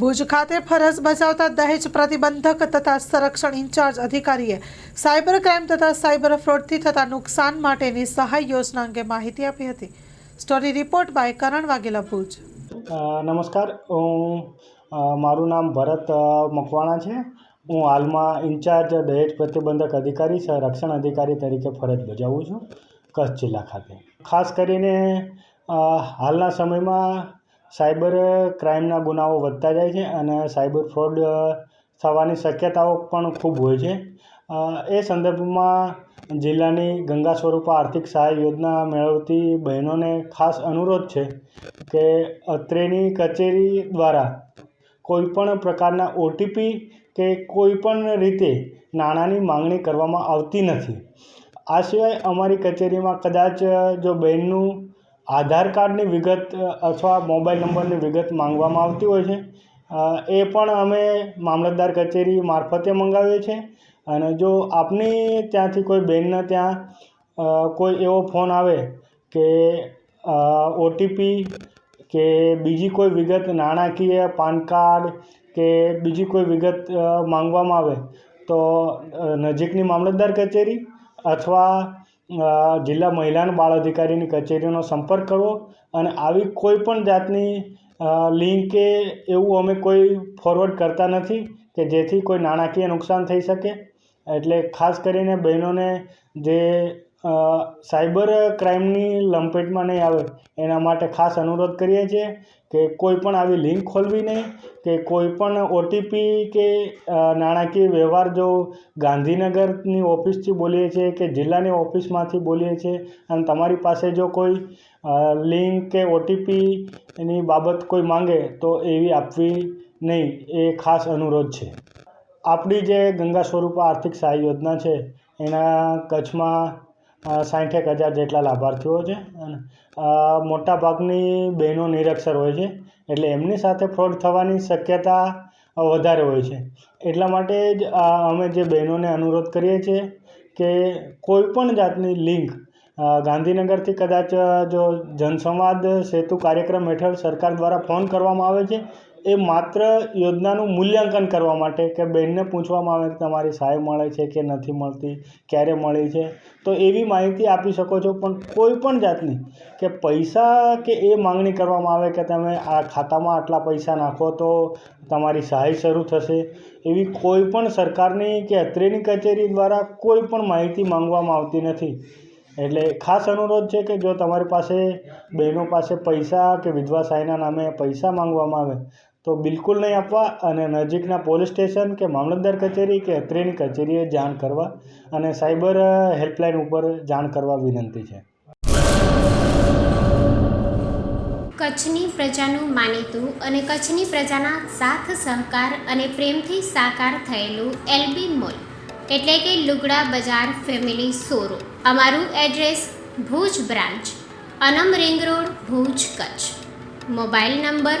ભુજ ખાતે ફરજ બજાવતા દહેજ પ્રતિબંધક તથા સંરક્ષણ ઇન્ચાર્જ અધિકારીએ સાયબર ક્રાઇમ તથા સાયબર ફ્રોડથી થતા નુકસાન માટેની સહાય યોજના અંગે માહિતી આપી હતી. Story report by Karan Vaghela Bhuj. નમસ્કાર. હું મારું નામ ભરત મકવાણા છે. હું હાલમાં ઇન્ચાર્જ દહેજ પ્રતિબંધક અધિકારી, સંરક્ષણ અધિકારી તરીકે ફરજ બજાવું છું કચ્છ જિલ્લા ખાતે. ખાસ કરીને હાલના સમયમાં સાયબર ક્રાઇમના ગુનાઓ વધતા જાય છે અને સાયબર ફ્રોડ થવાની શક્યતાઓ પણ ખૂબ હોય છે. એ સંદર્ભમાં જિલ્લાની ગંગા સ્વરૂપા આર્થિક સહાય યોજના મેળવતી બહેનોને ખાસ અનુરોધ છે કે અત્રેની કચેરી દ્વારા કોઈપણ પ્રકારના ઓટીપી કે કોઈપણ રીતે નાણાંની માંગણી કરવામાં આવતી નથી. આ સિવાય અમારી કચેરીમાં કદાચ જો બહેનનું આધાર કાર્ડની વિગત અથવા મોબાઈલ નંબરની વિગત માંગવામાં આવતી હોય છે. એ પણ અમે મામલતદાર કચેરી મારફતે મંગાવીએ છીએ. અને જો આપની ત્યાંથી કોઈ બહેનના ત્યાં કોઈ એવો ફોન આવે કે ઓટીપી કે બીજી કોઈ વિગત નાણાકીય, પાન કાર્ડ કે બીજી કોઈ વિગત માંગવામાં આવે તો નજીકની મામલતદાર કચેરી અથવા જિલ્લા મહિલા અને બાળ અધિકારીની કચેરીનો સંપર્ક કરવો અને આવી કોઈ પણ જાતની લિંક કે એવું અમે કોઈ ફોરવર્ડ કરતા નથી કે જેથી કોઈ નાણાકીય નુકસાન થઈ શકે. એટલે ખાસ કરીને બહેનોને જે સાયબર ક્રાઇમની લંપેટમાં નહીં આવે. એના માટે ખાસ અનુરોધ કરીએ છીએ કે કોઈ પણ આવી લિંક ખોલવી નહીં, કે કોઈ પણ ઓટીપી કે નાણાકીય વ્યવહાર જો ગાંધીનગરની ઓફિસથી બોલીએ છીએ કે જિલ્લાની ઓફિસમાંથી બોલીએ છીએ અને તમારી પાસે જો કોઈ લિંક કે ઓટીપી એની બાબત કોઈ માંગે તો એવી આપવી નહીં. એ ખાસ અનુરોધ છે. આપણી જે ગંગા સ્વરૂપા આર્થિક સહાય યોજના છે, એના કચ્છમાં સાઠેક હજાર જેટલા લાભાર્થીઓ છે અને મોટાભાગની બહેનો નિરક્ષર હોય છે. એટલે એમની સાથે ફ્રોડ થવાની શક્યતા વધારે હોય છે. એટલા માટે જ અમે જે બહેનોને અનુરોધ કરીએ છીએ કે કોઈ પણ જાતની લિંક ગાંધીનગરથી કદાચ જો જનસંવાદ સેતુ કાર્યક્રમ હેઠળ સરકાર દ્વારા ફોન કરવામાં આવે છે એ માત્ર યોજનાનું મૂલ્યાંકન કરવા માટે કે બહેનને પૂછવામાં આવે કે તમારી સહાય મળે છે કે નથી મળતી, ક્યારે મળી છે? તો એવી માહિતી આપી શકો છો, પણ કોઈ પણ જાતની કે પૈસા કે એ માંગણી કરવામાં આવે કે તમે આ ખાતામાં આટલા પૈસા નાખો તો તમારી સહાય શરૂ થશે. એવી કોઈ પણ સરકારની કે અત્રેની કચેરી દ્વારા કોઈ પણ માહિતી માંગવામાં આવતી નથી. એટલે ખાસ અનુરોધ છે કે જો તમારી પાસે બહેનો પાસે પૈસા કે વિધવા સહાયના નામે પૈસા માંગવામાં આવે તો બિલકુલ નહીં આપવા અને નજીકના પોલીસ સ્ટેશન કે મામલતદાર કચેરી કે અત્રેની કચેરીએ જાણ કરવા અને સાયબર હેલ્પલાઇન ઉપર જાણ કરવા વિનંતી છે. કચ્છની પ્રજાનું માનીતું અને કચ્છની પ્રજાના સાથ, સહકાર અને પ્રેમથી સાકાર થયેલું એલબી મોલ, એટલે કે લુગડા બજાર ફેમિલી સોરો અમારું address Bhuj branch, Anam ring road, Bhuj Kutch. Mobile number